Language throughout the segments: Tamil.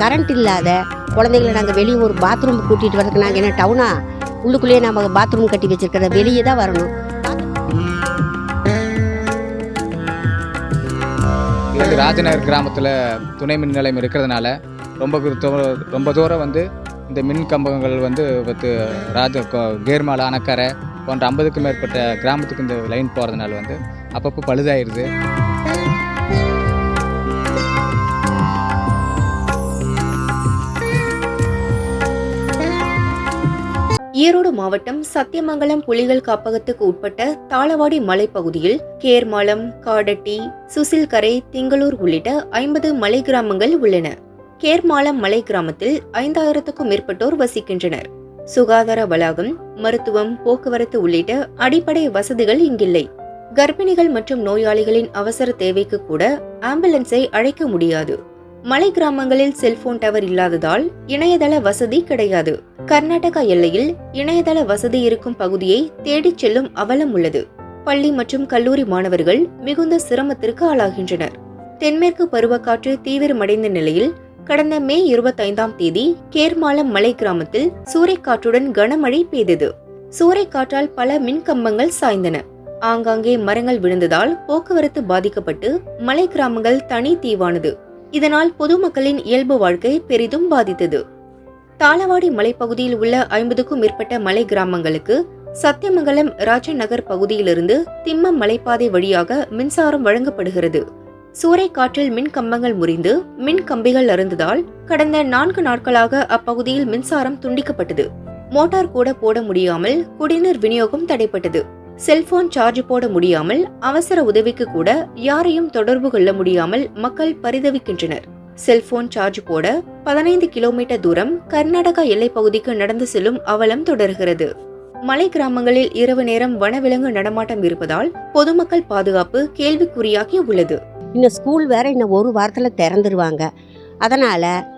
கரண்ட் இல்லாத குழந்தைகளை நாங்கள் வெளியே ஒரு பாத்ரூம் கூட்டிகிட்டு வரதுக்கு நாங்கள் என்ன டவுனா உள்ளுக்குள்ளேயே நம்ம பாத்ரூம் கட்டி வச்சிருக்கிறத வெளியே தான் வரணும். இது ராஜநகர் கிராமத்தில் துணை மின் நிலையம் இருக்கிறதுனால ரொம்ப ரொம்ப தூரம் வந்து இந்த மின் கம்பங்கள் வந்து வந்து ராஜ கேர்மால அணக்கரை போன்ற ஐம்பதுக்கும் மேற்பட்ட கிராமத்துக்கு இந்த லைன் போகிறதுனால வந்து அப்பப்போ பழுதாயிருது. ஈரோடு மாவட்டம் சத்தியமங்கலம் புலிகள் காப்பகத்துக்கு உட்பட்ட தாளவாடி மலைப்பகுதியில் கேர்மாலம் காடட்டி சுசில்கரை திங்களூர் உள்ளிட்ட ஐம்பது மலை கிராமங்கள் உள்ளன. கேர்மாலம் மலை கிராமத்தில் ஐந்தாயிரத்துக்கும் மேற்பட்டோர் வசிக்கின்றனர். சுகாதார வளாகம் மருத்துவம் போக்குவரத்து உள்ளிட்ட அடிப்படை வசதிகள் இங்கில்லை. கர்ப்பிணிகள் மற்றும் நோயாளிகளின் அவசர தேவைக்கு கூட ஆம்புலன்ஸை அழைக்க முடியாது. மலை கிராமங்களில் செல்போன் டவர் இல்லாததால் இணையதள வசதி கிடையாது. கர்நாடகா எல்லையில் இணையதள வசதி இருக்கும் பகுதியை தேடிச் செல்லும் அவலம் உள்ளது. பள்ளி மற்றும் கல்லூரி மாணவர்கள் மிகுந்த சிரமத்திற்கு ஆளாகின்றனர். தென்மேற்கு பருவக்காற்று தீவிரமடைந்த நிலையில் கடந்த மே இருபத்தைந்தாம் தேதி கேர்மாலம் மலை கிராமத்தில் சூறைக்காற்றுடன் கனமழை பெய்தது. சூறைக்காற்றால் பல மின் கம்பங்கள் சாய்ந்தன. ஆங்காங்கே மரங்கள் விழுந்ததால் போக்குவரத்து பாதிக்கப்பட்டு மலை கிராமங்கள் தனி தீவானது. இதனால் பொதுமக்களின் இயல்பு வாழ்க்கை பெரிதும் பாதித்தது. தாளவாடி மலைப்பகுதியில் உள்ள ஐம்பதுக்கும் மேற்பட்ட மலை கிராமங்களுக்கு சத்தியமங்கலம் ராஜநகர் பகுதியிலிருந்து திம்மம் மலைப்பாதை வழியாக மின்சாரம் வழங்கப்படுகிறது. சூறைக்காற்றில் மின் கம்பங்கள் முறிந்து மின் கம்பிகள் அருந்ததால் கடந்த நான்கு நாட்களாக அப்பகுதியில் மின்சாரம் துண்டிக்கப்பட்டது. மோட்டார் கூட போட முடியாமல் குடிநீர் விநியோகம் தடைப்பட்டது. செல்போன் சார்ஜ் போட முடியாமல் அவசர உதவிக்கு கூட யாரையும் தொடர்பு கொள்ள முடியாமல் மக்கள் பரிதவிக்கின்றனர். செல்போன் சார்ஜ் போட பதினைந்து கிலோமீட்டர் தூரம் கர்நாடகா எல்லைப் பகுதிக்கு நடந்து செல்லும் அவலம் தொடர்கிறது. மலை கிராமங்களில் இரவு நேரம் வனவிலங்கு நடமாட்டம் இருப்பதால் பொதுமக்கள் பாதுகாப்பு கேள்விக்குறியாகி உள்ளது. இன்னும் ஸ்கூல் வேற இன்னும் ஒரு வாரத்தில் திறந்துருவாங்க. அதனால்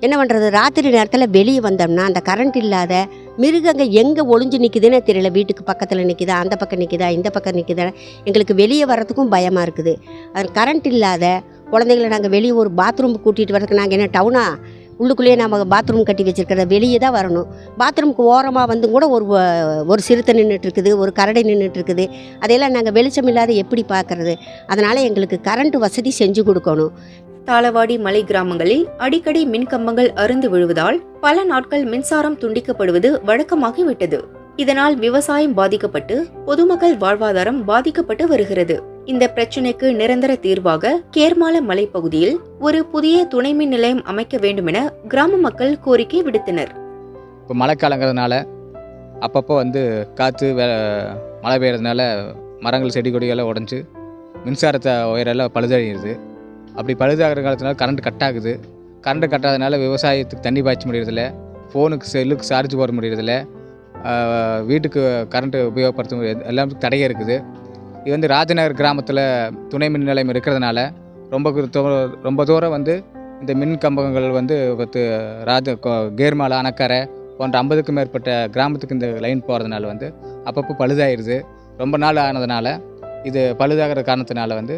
என்ன பண்ணுறது ராத்திரி நேரத்தில் வெளியே வந்தோம்னா அந்த கரண்ட் இல்லாத மிருகங்க எங்கே ஒளிஞ்சு நிற்குதுன்னே தெரியல. வீட்டுக்கு பக்கத்தில் நிற்குதா அந்த பக்கம் நிற்குதா இந்த பக்கம் நிற்குதா எங்களுக்கு வெளியே வர்றதுக்கும் பயமாக இருக்குது. அது கரண்ட் இல்லாத குழந்தைகளை நாங்கள் வெளியே ஒரு பாத்ரூம் கூட்டிகிட்டு வரதுக்கு நாங்கள் என்ன டவுனா உள்ளுக்குள்ளேயே நம்ம பாத்ரூம் கட்டி வச்சுருக்கிறத வெளியே தான் வரணும். பாத்ரூமுக்கு ஓரமாக வந்து கூட ஒரு ஒரு சிறுத்தை நின்றுட்டுருக்குது ஒரு கரடை நின்றுட்டுருக்குது அதையெல்லாம் நாங்கள் வெளிச்சம் இல்லாத எப்படி பார்க்குறது? அதனால் எங்களுக்கு கரண்ட் வசதி செஞ்சு கொடுக்கணும். தாளவாடி மலை கிராமங்களில் அடிக்கடி மின்கம்பங்கள் அருந்து விழுவதால் பல நாட்கள் மின்சாரம் துண்டிக்கப்படுவது வழக்கமாகிவிட்டது. இதனால் விவசாயம் பாதிக்கப்பட்டு பொதுமக்கள் வாழ்வாதாரம் பாதிக்கப்பட்டு வருகிறது. இந்த பிரச்சினைக்கு நிரந்தர தீர்வாக கேர்மால மலைப்பகுதியில் ஒரு புதிய துணை மின் நிலையம் அமைக்க வேண்டுமென கிராம மக்கள் கோரிக்கை விடுத்தனர். இப்போ மழைக்காலங்கிறதுனால அப்பப்போ வந்து காற்று வே மழை பெய்யறதுனால மரங்கள் செடி கொடிகள்லாம் உடஞ்சி மின்சாரத்தை உயரெல்லாம் பழுதழியுது அப்படி பழுதாகிற காலத்தினால கரண்ட் கட் ஆகுது. கரண்ட் கட் ஆகிறதுனால விவசாயத்துக்கு தண்ணி பாய்ச்ச முடியறதில்ல. ஃபோனுக்கு செல்லுக்கு சார்ஜ் போட முடியறதில்ல. வீட்டுக்கு கரண்ட்டு உபயோகப்படுத்த முடியாது எல்லாம் தடையாக இருக்குது. இது வந்து ராஜநகர் கிராமத்தில் துணை மின் நிலையம் இருக்கிறதுனால ரொம்ப ரொம்ப தூரம் வந்து இந்த மின் கம்பங்கள் வந்து பத்து ராஜ கேர்மாலா அணக்கரை போன்ற ஐம்பதுக்கும் மேற்பட்ட கிராமத்துக்கு இந்த லைன் போகிறதுனால வந்து அப்பப்போ பழுதாயிருது. ரொம்ப நாள் ஆனதுனால இது பழுதாகிற காரணத்தினால வந்து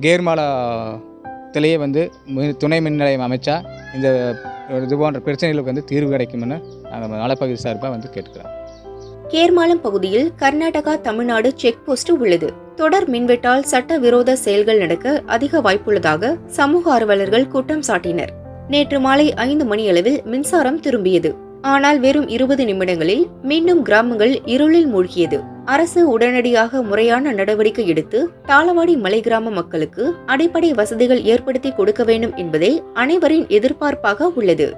கேர்மாலாத்திலேயே வந்து துணை மின் நிலையம் அமைச்சா இந்த இது போன்ற பிரச்சனைகளுக்கு வந்து தீர்வு கிடைக்கும்னு நாங்கள் நலப்பகுதி சார்பாக வந்து கேட்டுக்கிறோம் கேர்மாலம் பகுதியில் கர்நாடகா தமிழ்நாடு செக் போஸ்ட் உள்ளது. தொடர் மின்வெட்டால் சட்டவிரோத செயல்கள் நடக்க அதிக வாய்ப்புள்ளதாக சமூக ஆர்வலர்கள் குற்றம் சாட்டினர். நேற்று மாலை ஐந்து மணியளவில் மின்சாரம் திரும்பியது. ஆனால் வெறும் இருபது நிமிடங்களில் மீண்டும் கிராமங்கள் இருளில் மூழ்கியது. அரசு உடனடியாக முறையான நடவடிக்கை எடுத்து தாளவாடி மலை கிராம மக்களுக்கு அடிப்படை வசதிகள் ஏற்படுத்தி கொடுக்க வேண்டும் என்பதே அனைவரின் எதிர்பார்ப்பாக உள்ளது.